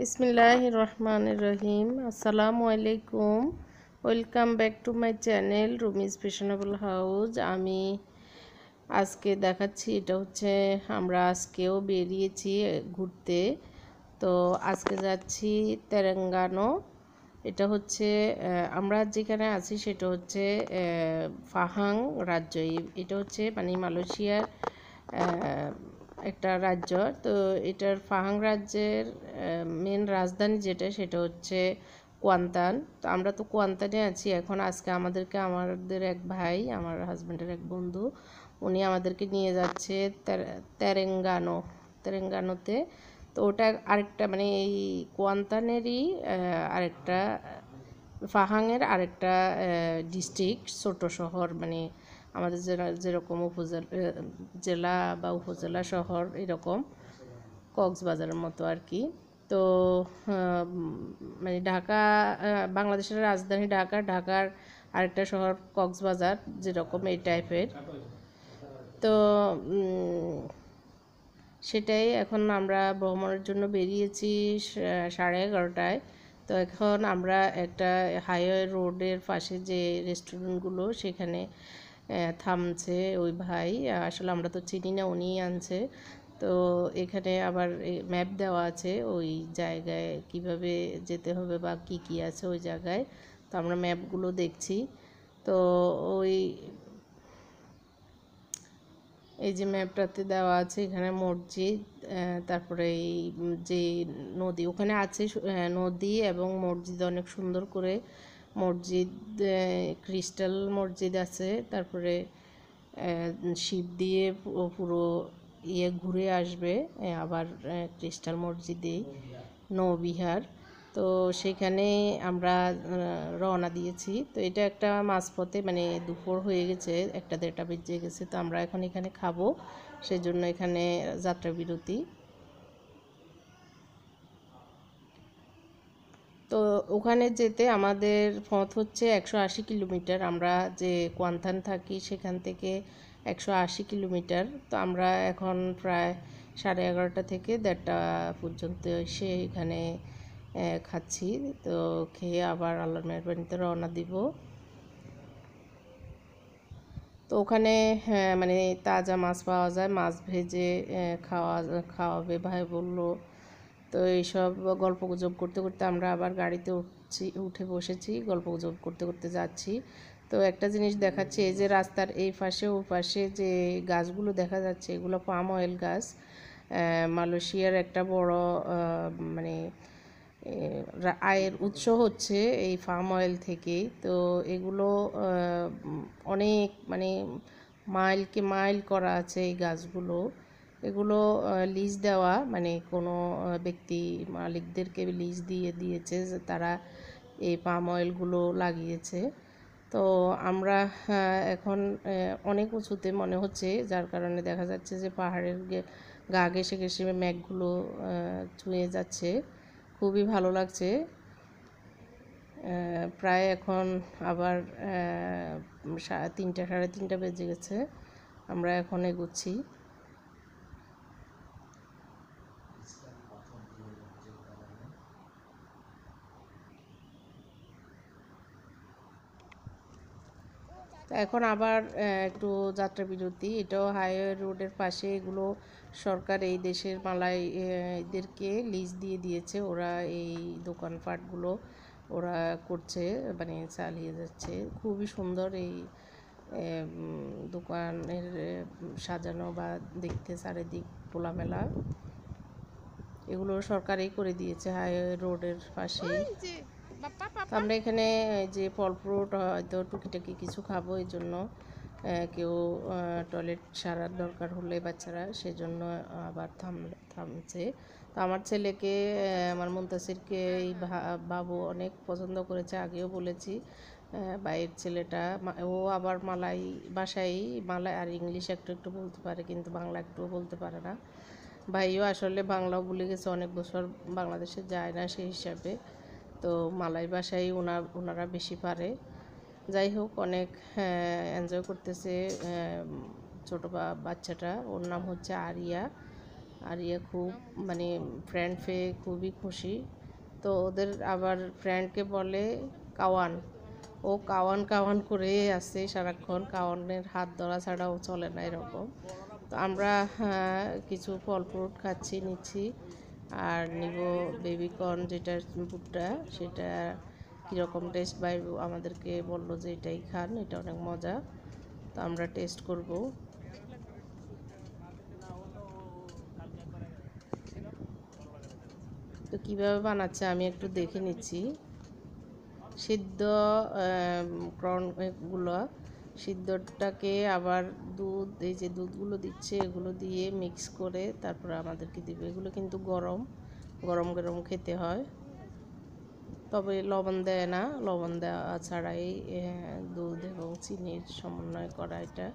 বিসমিল্লাহ রহমান রহিম আসসালামু আলাইকুম। Welcome back to my channel Rumi's fashionable house আমি আজকে দেখাচ্ছি, এটা হচ্ছে আমরা আজকেও বেরিয়েছি ঘুরতে। তো আজকে যাচ্ছি তেলেঙ্গানো এটা হচ্ছে আমরা যেখানে আছি সেটা হচ্ছে ফাহাং রাজ্য। এটা হচ্ছে মানে মালয়েশিয়ার একটা রাজ্য। তো এটার ফাহাং রাজ্যের মেন রাজধানী যেটা সেটা হচ্ছে কোয়ান্তান। তো আমরা তো কোয়ান্তানে আছি। এখন আজকে আমাদেরকে আমাদের এক ভাই, আমার হাজব্যান্ডের এক বন্ধু, উনি আমাদেরকে নিয়ে যাচ্ছে তেরেঙ্গানো, তেরেঙ্গানোতে। তো ওটা আরেকটা মানে এই কোয়ান্তানেরই আরেকটা, ফাহাংয়ের আরেকটা ডিস্ট্রিক্ট ছোট শহর মানে আমাদের জেলা, যেরকম উপজেলা জেলা বা উপজেলা শহর এরকম, কক্সবাজারের মতো আর কি। তো মানে ঢাকা বাংলাদেশের রাজধানী ঢাকা, ঢাকার আরেকটা শহর কক্সবাজার, যেরকম এই টাইপের। তো সেটাই এখন আমরা ভ্রমণের জন্য বেরিয়েছি সাড়ে এগারোটায়। তো এখন আমরা একটা হাইওয়ে রোডের পাশে যে রেস্টুরেন্টগুলো সেখানে থামছে ওই ভাই। আসলে আমরা তো চিনি না, উনিই আনছে। তো এখানে আবার ম্যাপ দেওয়া আছে ওই জায়গায় কীভাবে যেতে হবে বা কি কি আছে ওই জায়গায়। তো আমরা ম্যাপগুলো দেখছি। তো ওই এই যে ম্যাপটাতে দেওয়া আছে এখানে মসজিদ তারপরে এই যে নদী, ওখানে আছে নদী এবং মসজিদ অনেক সুন্দর করে মসজিদ ক্রিস্টাল মসজিদ আছে। তারপরে শিব দিয়ে পুরো ইয়ে ঘুরে আসবে আবার ক্রিস্টাল মসজিদেই নৌবিহার। তো সেখানে আমরা রওনা দিয়েছি। তো এটা একটা মাঝপথে মানে দুপুর হয়ে গেছে, একটা দেড়টা বেজে গেছে। তো আমরা এখন এখানে খাব, সেজন্য এখানে যাত্রা বিরতি তো ওখানে যেতে আমাদের পথ হচ্ছে একশো আশি কিলোমিটার। আমরা যে কোয়ান্থান থাকি সেখান থেকে একশো আশি কিলোমিটার। তো আমরা এখন প্রায় সাড়ে এগারোটা থেকে দেড়টা পর্যন্ত এসে এখানে খাচ্ছি। তো খেয়ে আবার আল্লাহর মেহরবানিতে রওনা দিব। তো ওখানে হ্যাঁ মানে তাজা মাছ পাওয়া যায়। মাছ ভেজে খাওয়া, খাওয়াবে ভাই বলল। তো এইসব গল্প গুজব করতে করতে আমরা আবার গাড়িতে উঠছি, উঠে বসেছি, গল্প গুজব করতে করতে যাচ্ছি। তো একটা জিনিস দেখাচ্ছে, এই যে রাস্তার এই পাশে, ও পাশে যে গাছগুলো দেখা যাচ্ছে, এগুলো পাম অয়েল গাছ। মালয়েশিয়ার একটা বড় মানে আয়ের উৎস হচ্ছে এই ফার্ম অয়েল থেকেই। তো এগুলো অনেক মানে মাইলকে মাইল করা আছে এই গাছগুলো। এগুলো লিজ দেওয়া মানে কোনো ব্যক্তি মালিকদেরকে লিজ দিয়ে দিয়েছে যে তারা এই পাম অয়েলগুলো লাগিয়েছে। তো আমরা এখন অনেক উঁচুতে মনে হচ্ছে, যার কারণে দেখা যাচ্ছে যে পাহাড়ের গা ঘেসে ঘেসে ম্যাঘগুলো ছুঁয়ে যাচ্ছে। খুবই ভালো লাগছে। প্রায় এখন আবার তিনটা, সাড়ে তিনটা বেজে গেছে। আমরা এখন এগুচ্ছি। এখন আবার একটু যাত্রা বিরতি। এটাও হাইওয়ে রোডের পাশে এগুলো সরকার এই দেশের মালাই এদেরকে লিজ দিয়ে দিয়েছে। ওরা এই দোকানপাটগুলো ওরা করছে মানে চালিয়ে যাচ্ছে। খুবই সুন্দর এই দোকানের সাজানো বা দেখতে চারিদিক খোলামেলা। এগুলো সরকারই করে দিয়েছে হাইওয়ে রোডের পাশেই। আমরা এখানে যে ফল ফ্রুট হয়তো টুকিটাকি কিছু খাব, এই জন্য কেউ টয়লেট সারার দরকার হলে বাচ্চারা, সেজন্য আবার থাম, থামছে। তো আমার ছেলেকে আমার মুন্তাসিরকে, এই বাবু অনেক পছন্দ করেছে, আগেও বলেছি। বাইরের ছেলেটা ও আবার মালাই বাসায়, মালাই আর ইংলিশ একটু একটু বলতে পারে, কিন্তু বাংলা একটুও বলতে পারে না। ভাইও আসলে বাংলাও ভুলে গেছে, অনেক বছর বাংলাদেশে যায় না সেই হিসাবে। তো মালাই ভাষায় ওনার ওনারা বেশি পারে। যাই হোক অনেক এনজয় করতেছে ছোটো বাচ্চাটা। ওর নাম হচ্ছে আরিয়া। আর ইয়ে খুব মানে ফ্রেন্ড পেয়ে খুবই খুশি। তো ওদের আবার ফ্রেন্ডকে বলে কাওয়ান। ও কাওয়ান কাওয়ান করে আছে সারাক্ষণ। কাওয়ানের হাত ধরা ছাড়াও চলে না এরকম। তো আমরা হ্যাঁ, কিছু ফল ফ্রুট খাচ্ছি নিচ্ছি। আর নিব বেবিকর্ন যেটা ভুট্টা, সেটা কীরকম টেস্ট বাই আমাদেরকে বলল যে এটাই খান, এটা অনেক মজা। তো আমরা টেস্ট করব। তো কীভাবে বানাচ্ছে আমি একটু দেখে নিচ্ছি। সিদ্ধ ক্রনগুলো সিদ্ধটাকে আবার দুধ, এই যে দুধগুলো দিচ্ছে, এগুলো দিয়ে মিক্স করে তারপর আমাদেরকে দিবে। এগুলো কিন্তু গরম গরম গরম খেতে হয়। তবে লবণ দেয় না, লবণ দেওয়া ছাড়াই দুধ এবং চিনির সমন্বয় করা এটা।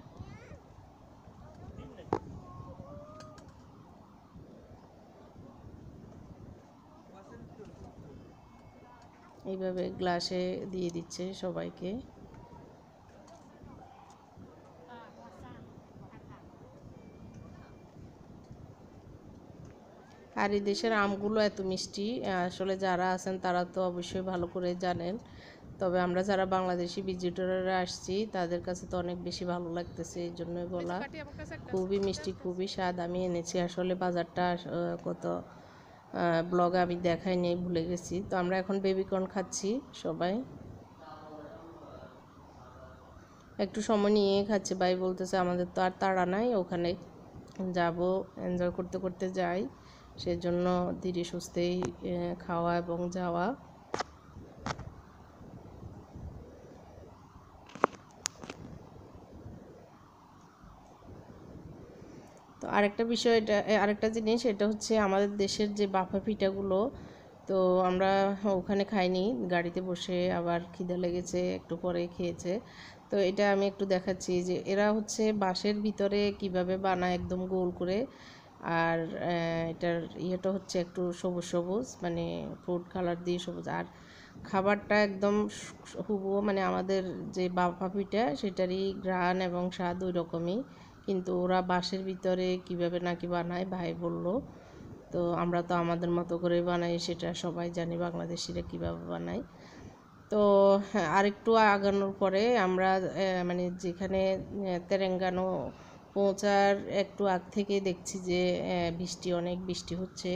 এইভাবে গ্লাসে দিয়ে দিচ্ছে সবাইকে। আর এই দেশের আমগুলো এত মিষ্টি আসলে যারা আছেন তারা তো অবশ্যই ভালো করে জানেন। তবে আমরা যারা বাংলাদেশি ভিজিটররা আসছি তাদের কাছে তো অনেক বেশি ভালো লাগতেছে এই জন্যই বলা। খুবই মিষ্টি খুবই স্বাদ। আমি এনেছি আসলে বাজারটা কত ব্লগ আমি দেখাই নেই ভুলে গেছি। তো আমরা এখন বেবিকর্ন খাচ্ছি সবাই। একটু সময় নিয়ে খাচ্ছে ভাই বলতেছে আমাদের তো আর তাড়া নাই ওখানে যাব এনজয় করতে করতে যাই। সেজন্য ধীরে সুস্থেই খাওয়া এবং যাওয়া। তো আরেকটা বিষয় এটা আরেকটা জিনিস, এটা হচ্ছে আমাদের দেশের যে বাফা পিঠাগুলো, তো আমরা ওখানে খাইনি, গাড়িতে বসে আবার খিদে লেগেছে, একটু পরে খেয়েছে। তো এটা আমি একটু দেখাচ্ছি যে এরা হচ্ছে বাঁশের ভিতরে কীভাবে বানায়, একদম গোল করে আর এটার ইয়েটা হচ্ছে একটু সবুজ সবুজ মানে ফুড কালার দিয়ে সবুজ। আর খাবারটা একদম হুবুও মানে আমাদের যে বাফা পিঠা সেটারই গ্রান এবং স্বাদ ওই রকমই কিন্তু ওরা বাঁশের ভিতরে কীভাবে নাকি বানায় ভাই বলল। তো আমরা তো আমাদের মতো করে বানাই সেটা সবাই জানি বাংলাদেশিরা কীভাবে বানায়। তো হ্যাঁ, আরেকটু আগানোর পরে আমরা মানে যেখানে তেরেঙ্গানো পৌঁছার একটু আগ থেকে দেখছি যে বৃষ্টি অনেক বৃষ্টি হচ্ছে।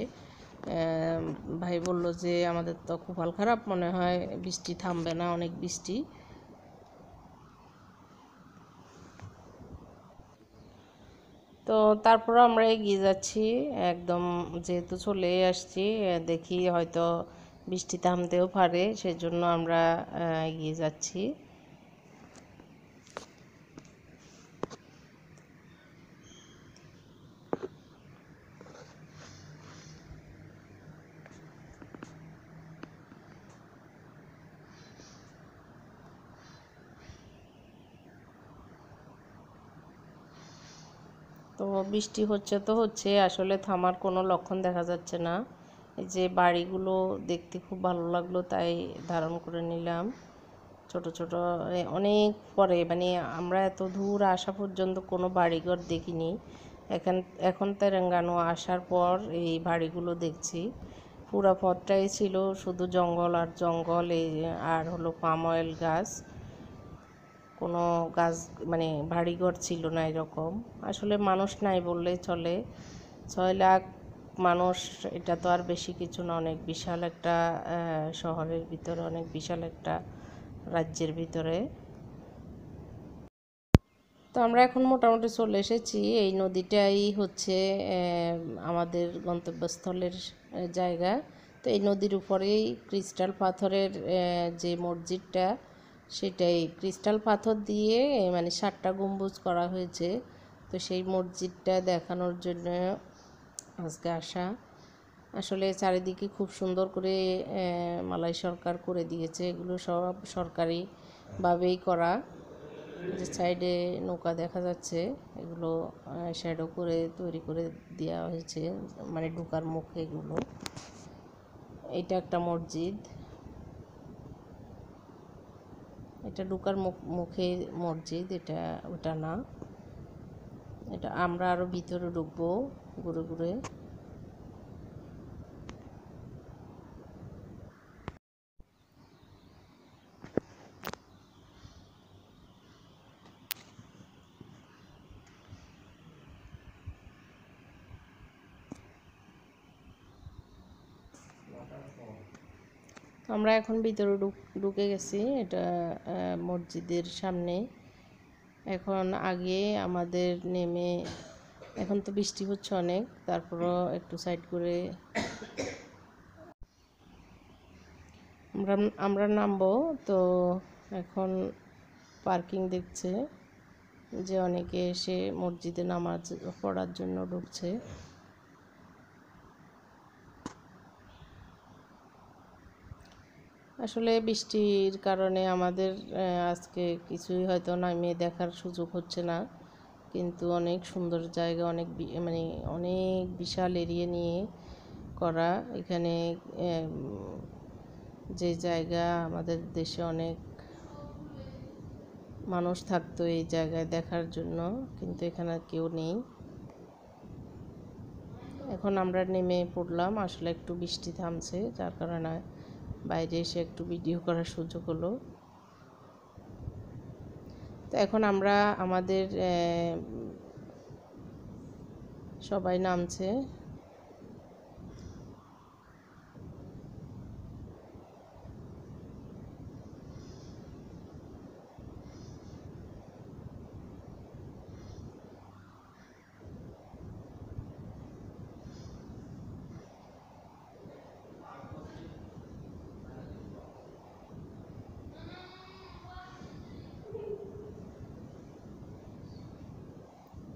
ভাই বলল যে, আমাদের তো খুব হাল খারাপ মনে হয়, বৃষ্টি থামবে না, অনেক বৃষ্টি। তো তারপর আমরা এগিয়ে যাচ্ছি, একদম যেহেতু চলে আসছি দেখি হয়তো বৃষ্টি থামতেও পারে, সেজন্য আমরা এগিয়ে যাচ্ছি। তো বৃষ্টি হচ্ছে তো হচ্ছে, আসলে থামার কোনো লক্ষণ দেখা যাচ্ছে না। এই যে বাড়িগুলো দেখতে খুব ভালো লাগল তাই ধারণ করে নিলাম। ছোট ছোট অনেক পরে মানে আমরা এত দূর আসা পর্যন্ত কোনো বাড়িঘর দেখিনি। এখন এখন তেরেঙ্গানো আসার পর এই বাড়িগুলো দেখছি। পুরা পথটাই ছিল শুধু জঙ্গল আর জঙ্গল আর হলো পাম অয়েল গাছ। কোনো গাছ মানে বাড়িঘর ছিল না এরকম। আসলে মানুষ নাই বললেই চলে। ছয় লাখ মানুষ, এটা তো আর বেশি কিছু না, অনেক বিশাল একটা শহরের ভিতরে, অনেক বিশাল একটা রাজ্যের ভিতরে। তো আমরা এখন মোটামুটি চলে এসেছি। এই নদীটাই হচ্ছে আমাদের গন্তব্যস্থলের জায়গা। তো এই নদীর উপরেই ক্রিস্টাল পাথরের যে মসজিদটা সেটাই ক্রিস্টাল পাথর দিয়ে মানে সাতটা গম্বুজ করা হয়েছে। তো সেই মসজিদটা দেখানোর জন্য আজকে আসা। আসলে চারিদিকে খুব সুন্দর করে মালাই সরকার করে দিয়েছে। এগুলো সব সরকারিভাবেই করা। যে সাইডে নৌকা দেখা যাচ্ছে, এগুলো শ্যাডো করে তৈরি করে দেওয়া হয়েছে। মানে ঢোকার মুখে এগুলো। এটা একটা মসজিদ। এটা ঢুকার মুখে মসজিদ এটা ওটা না। এটা আমরা আরও ভিতরে ঢুকবো ঘুরে ঘুরে। আমরা এখন ভিতরে ঢুক- গেছি, এটা মসজিদের সামনে। এখন আগে আমাদের নেমে, এখন তো বৃষ্টি হচ্ছে অনেক, তারপরও একটু সাইড করে আমরা আমরা নামবো। তো এখন পার্কিং দেখছে যে অনেকে এসে মসজিদে নামাজ পড়ার জন্য ঢুকছে। আসলে বৃষ্টির কারণে আমাদের আজকে কিছুই হয়তো নামিয়ে দেখার সুযোগ হচ্ছে না। কিন্তু অনেক সুন্দর জায়গা, অনেক মানে অনেক বিশাল এরিয়া নিয়ে করা। এখানে যে জায়গা আমাদের দেশে অনেক মানুষ থাকতো এই জায়গায় দেখার জন্য, কিন্তু এখানে কেউ নেই। এখন আমরা নেমে পড়লাম, আসলে একটু বৃষ্টি থামছে, যার কারণে বাইরে এসে একটু ভিডিও করার সুযোগ হলো। তো এখন আমরা আমাদের সবাই নামছে।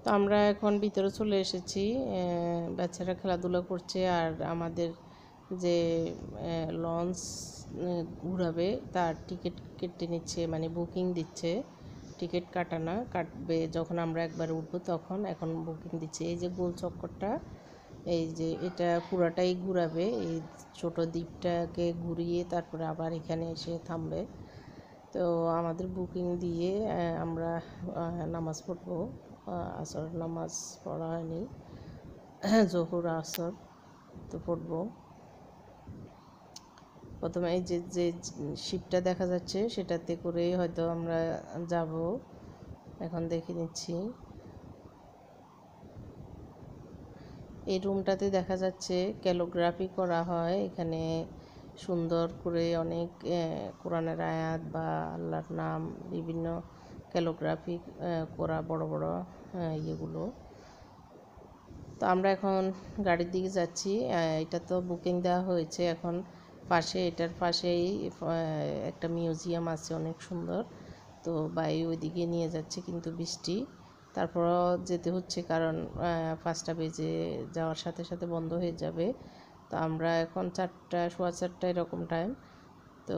তো আমরা এখন ভিতরে চলে এসেছি বাচ্চারা খেলাধুলা করছে আর আমাদের যে লঞ্চ ঘুরাবে তার টিকিট কেটে নিচ্ছে মানে বুকিং দিচ্ছে। টিকিট কাটানা কাটবে যখন আমরা একবার উঠবো তখন এখন বুকিং দিচ্ছে। এই যে গোল চক্করটা, এই যে এটা পুরাটাই ঘুরাবে, এই ছোট দ্বীপটাকে ঘুরিয়ে তারপরে আবার এখানে এসে থামবে। তো আমাদের বুকিং দিয়ে আমরা নামাজ পড়ব। আসর নামাজ পড়া হয়নি জহুর আসর তো পড়ব প্রথমে এই যে যে শিপটা দেখা যাচ্ছে, সেটাতে করেই হয়তো আমরা যাব। এখন দেখে নিচ্ছি। এই রুমটাতে দেখা যাচ্ছে, ক্যালোগ্রাফি করা হয়। এখানে সুন্দর করে অনেক কোরআনের আয়াত বা আল্লাহর নাম, বিভিন্ন ক্যালোগ্রাফি করা বড় বড় ইয়েগুলো। তো আমরা এখন গাড়ির দিকে যাচ্ছি। এটা তো বুকিং দেওয়া হয়েছে এখন। পাশে, এটার পাশেই একটা মিউজিয়াম আছে অনেক সুন্দর। তো বাই ওইদিকে নিয়ে যাচ্ছে কিন্তু বৃষ্টি। তারপরও যেতে হচ্ছে কারণ পাঁচটা বেজে যাওয়ার সাথে সাথে বন্ধ হয়ে যাবে। তো আমরা এখন চারটা, সোয়া চারটা এরকম টাইম তো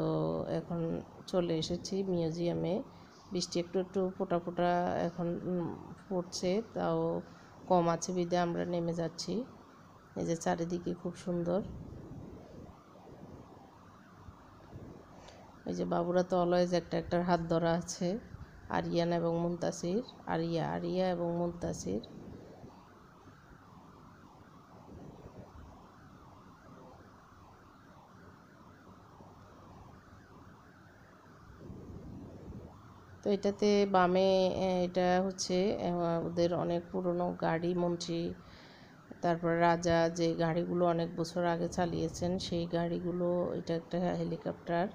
এখন চলে এসেছি মিউজিয়ামে বৃষ্টি একটু একটু ফোটা ফোটা এখন পড়ছে, তাও কম আছে বিদে আমরা নেমে যাচ্ছি। এই যে চারিদিকে খুব সুন্দর। এই যে বাবুরা তো যে একটা, একটার হাত ধরা আছে, আরিয়ান এবং মুনতাসির। আরিয়া আরিয়া এবং মুন্তাসির। তো এটাতে বামে এটা হচ্ছে ওদের অনেক পুরনো গাড়ি, মন্ত্রী, তারপর রাজা, যে গাড়িগুলো অনেক বছর আগে চালিয়েছেন, সেই গাড়িগুলো, এটা একটা হেলিকপ্টার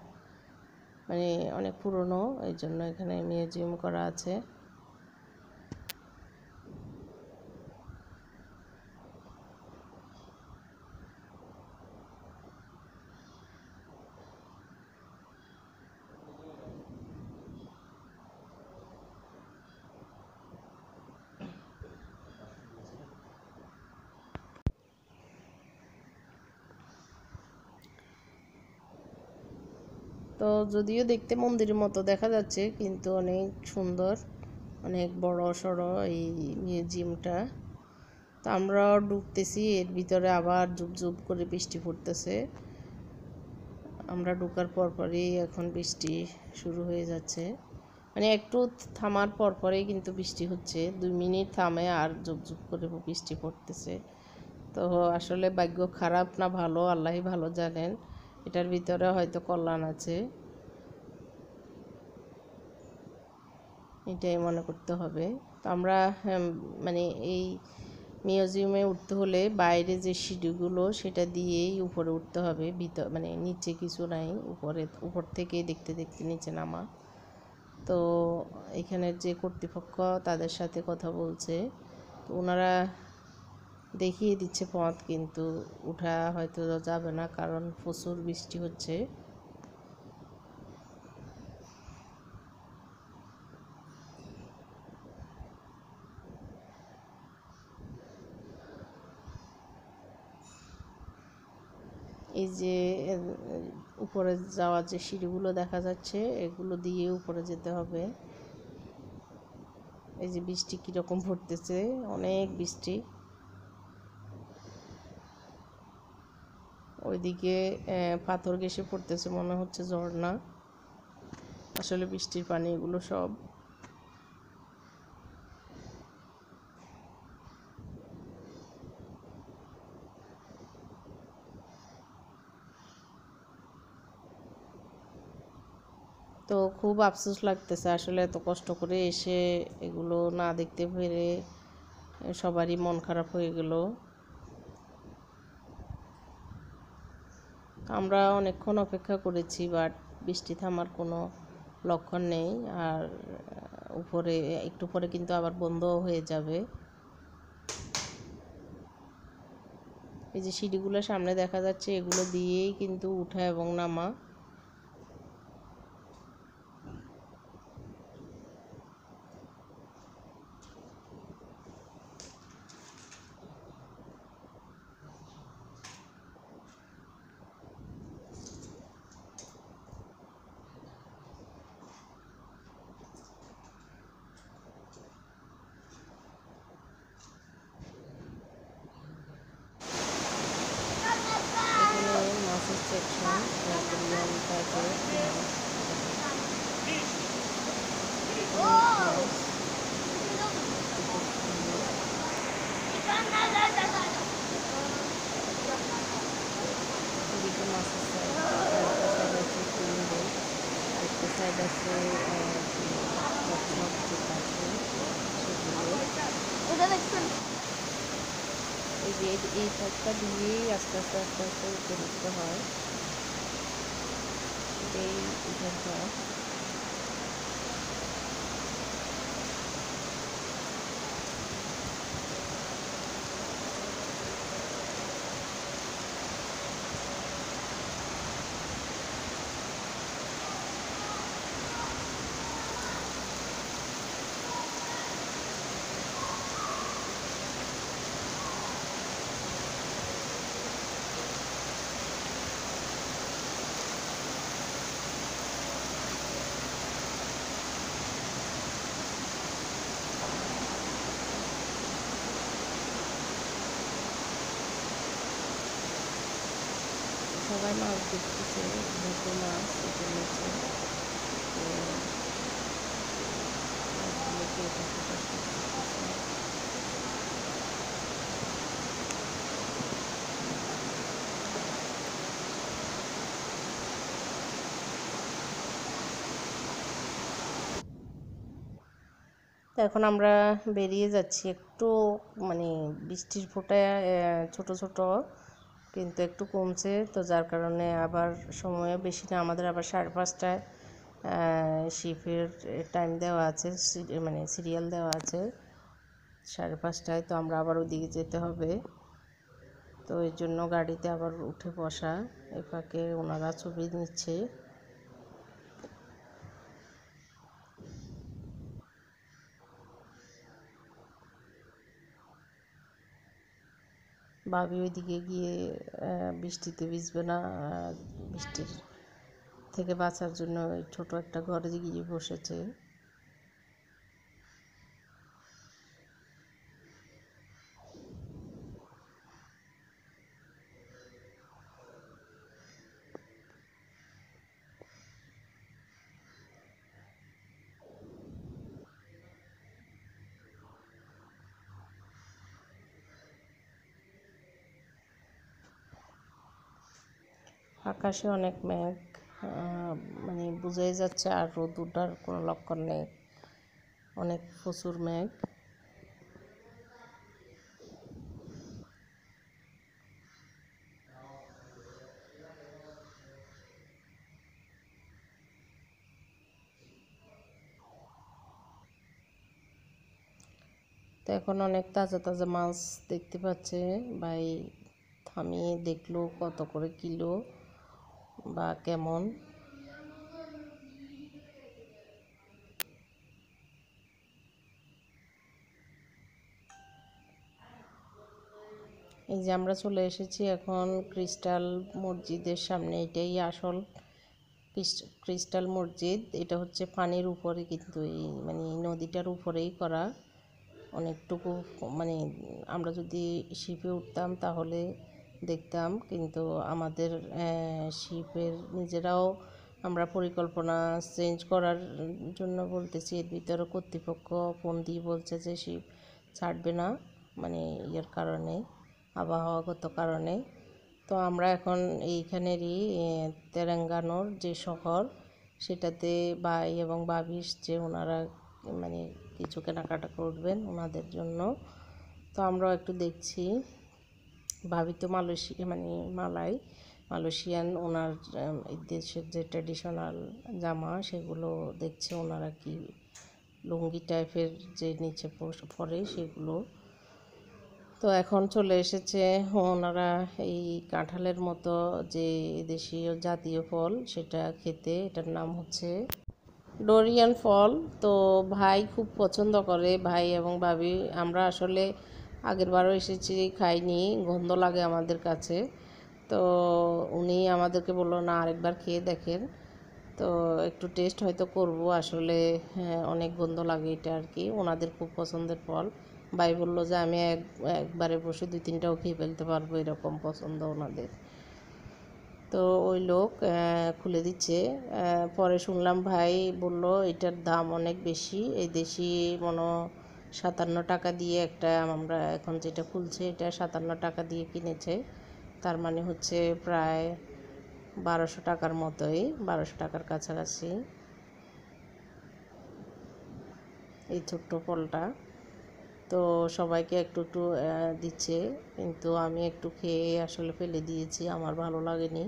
মানে অনেক পুরনো এই জন্য এখানে মিউজিয়াম করা আছে তো যদিও দেখতে মন্দিরের মতো দেখা যাচ্ছে, কিন্তু অনেক সুন্দর, অনেক বড় সড়ো এই মিউজিয়ামটা তো আমরাও ঢুকতেছি, এর ভিতরে আবার জুব করে বৃষ্টি পড়তেছে। আমরা ঢুকার পরপরই এখন বৃষ্টি শুরু হয়ে যাচ্ছে। মানে একটু থামার পরপরেই কিন্তু বৃষ্টি হচ্ছে। দুই মিনিট থামে আর জুব করে বৃষ্টি পড়তেছে। তো আসলে ভাগ্য খারাপ না ভালো, আল্লাহই ভালো জানেন। এটার ভিতরে হয়তো কল্যাণ আছে। এটাই মনে করতে হবে। তো আমরা মানে এই মিউজিয়ামে উঠতে হলে বাইরে যে সিঁড়িগুলো, সেটা দিয়েই উপরে উঠতে হবে। ভিতর মানে নিচে কিছু নাই। উপরে, উপর থেকে দেখতে দেখতে নিচে নামা। তো এখানের যে কর্তৃপক্ষ তাদের সাথে কথা বলছে, তো ওনারা দেখিয়ে দিচ্ছে পথ, কিন্তু উঠা হয়তো যাবে না, কারণ প্রচুর বৃষ্টি হচ্ছে। এই যে উপরে যাওয়ার যে সিঁড়িগুলো দেখা যাচ্ছে, এগুলো দিয়ে উপরে যেতে হবে। এই যে বৃষ্টি কীরকম পড়তেছে, অনেক বৃষ্টি। ওইদিকে পাথর ঘেসে পড়তেছে মনে হচ্ছে ঝর্ণা। আসলে বৃষ্টির পানি এগুলো সব তো খুব আফসোস লাগতেছে আসলে এত কষ্ট করে এসে এগুলো না দেখতে পেরে সবারই মন খারাপ হয়ে গেল। আমরা অনেকক্ষণ অপেক্ষা করেছি বাট বৃষ্টি থামার কোনো লক্ষণ নেই, আর উপরে, একটু পরে কিন্তু আবার বন্ধও হয়ে যাবে। এই যে সিঁড়িগুলো সামনে দেখা যাচ্ছে, এগুলো দিয়েই কিন্তু উঠা এবং নামা এখানে মাছের সেকশন কোরিয়ান টাইপের মাছ অনেক মাছ। খুব সুন্দর। এদিকে মাছের সাইড আরেকটা সাইড আছে কুমড়ো আরেকটা সাইড আছে আহ, কি কচ্ছপ যেটা আছে সেগুলো ওটা দেখছেন এই এই দিয়েই আস্তে আস্তে আস্তে আস্তে উপযুক্ত হয়। এটাই উঠার পর সবাই মাছ দেখতেছে নতুন মাছ এটা তো মাছগুলোকে এটা তো এখন আমরা বেরিয়ে যাচ্ছি একটু মানে বৃষ্টির ফোঁটায় ছোট ছোট কিন্তু একটু কমছে। তো যার কারণে আবার সময় বেশি না, আমাদের আবার সাড়ে পাঁচটায় শিফের টাইম দেওয়া আছে মানে সিরিয়াল দেওয়া আছে সাড়ে পাঁচটায়, তো আমরা আবার ওদিকে যেতে হবে। তো এই জন্য গাড়িতে আবার উঠে বসা এ ফাঁকে ওনারা ছবি নিচ্ছে। ভাবি ওইদিকে গিয়ে বৃষ্টিতে ভিজবে না বৃষ্টির থেকে বাঁচার জন্য ওই ছোটো একটা ঘরে গিয়ে বসেছে। আকাশে অনেক মেঘ মানে বুঝাই যাচ্ছে আর রোদ কোনো লক্ষণ নেই। অনেক প্রচুর মেঘ। তো এখন অনেক তাজা তাজা মাছ দেখতে পাচ্ছে। ভাই থামিয়ে দেখল কত করে কিলো। বা কেমন? এই যে আমরা চলে এসেছি এখন ক্রিস্টাল মসজিদের সামনে। এটাই আসল ক্রিস্টাল মসজিদ। এটা হচ্ছে পানির উপরে কিন্তু এই মানে নদীটার উপরেই করা। অনেকটুকু মানে আমরা যদি শিপে উঠতাম তাহলে দেখতাম। কিন্তু আমাদের শিপের নিজেরাও আমরা পরিকল্পনা চেঞ্জ করার জন্য বলতেছি, এর ভিতরে কর্তৃপক্ষ ফোন দিয়ে বলছে যে, শিপ ছাড়বে না। মানে ইয়ের কারণে আবহাওয়াগত কারণে। তো আমরা এখন এইখানেরই তেলেঙ্গানোর যে শহর, সেটাতে ভাই এবং ভাবিস যে, ওনারা মানে কিছু কেনাকাটা করবেন ওনাদের জন্য। তো আমরাও একটু দেখছি। ভাবি তো মালয়েশিয়া মানে মালাই, মালয়েশিয়ান ওনার দেশের যে ট্র্যাডিশনাল জামা সেগুলো দেখছে ওনারা কি লুঙ্গি টাইপের যে নিচে পরে সেগুলো। তো এখন চলে এসেছে ওনারা এই কাঁঠালের মতো যে দেশীয় জাতীয় ফল সেটা খেতে, এটার নাম হচ্ছে ডোরিয়ান ফল। তো ভাই খুব পছন্দ করে, ভাই এবং ভাবি, আমরা আসলে আগের বারও এসেছি খাইনি গন্ধ লাগে আমাদের কাছে। তো উনি আমাদেরকে বলল না আরেকবার খেয়ে দেখেন। তো একটু টেস্ট হয়তো করব আসলে হ্যাঁ, অনেক গন্ধ লাগে এটা আর কি। ওনাদের খুব পছন্দের ফল। ভাই বলল যে আমি এক একবারে বসে দুই তিনটাও খেয়ে ফেলতে পারব এরকম পছন্দ ওনাদের। তো ওই লোক খুলে দিচ্ছে। পরে শুনলাম ভাই বলল এটার দাম অনেক বেশি। এই দেশি মনে সাতান্ন টাকা দিয়ে একটা আমরা এখন যেটা খুলছে এটা সাতান্ন টাকা দিয়ে কিনেছে। তার মানে হচ্ছে প্রায় বারোশো টাকার মতোই, বারোশো টাকার কাছাকাছি। এই ছোট্ট ফলটা। তো সবাইকে একটু একটু দিচ্ছে, কিন্তু আমি একটু খেয়ে আসলে ফেলে দিয়েছি, আমার ভালো লাগেনি।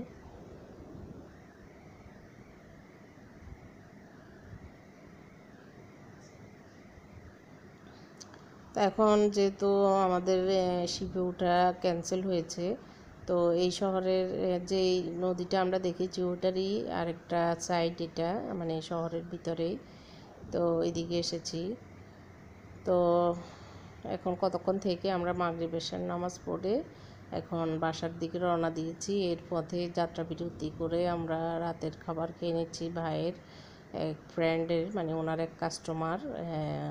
তো এখন যেহেতু আমাদের শিপে ওঠা ক্যান্সেল হয়েছে, তো এই শহরের যেই নদীটা আমরা দেখেছি ওটারই আরেকটা সাইড এটা মানে শহরের ভিতরেই, তো এদিকে এসেছি। তো এখন কতক্ষণ থেকে আমরা মাগরিবেশার নামাজ পড়ে এখন বাসার দিকে রওনা দিয়েছি। এর পথে যাত্রা বিরতি করে আমরা রাতের খাবার খেয়ে নিচ্ছি ভাইয়ের। এক ফ্রেন্ডের মানে ওনার এক কাস্টমার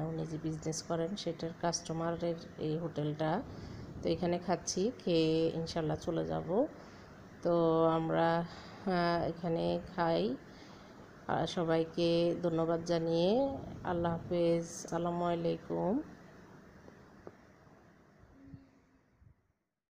উনি যে বিজনেস করেন সেটার কাস্টমারের এই হোটেলটা। তো এখানে খাচ্ছি, খেয়ে ইনশাল্লাহ চলে যাব। তো আমরা এখানে খাই। সবাইকে ধন্যবাদ জানিয়ে আল্লাহ হাফেজ। আসসালামু আলাইকুম।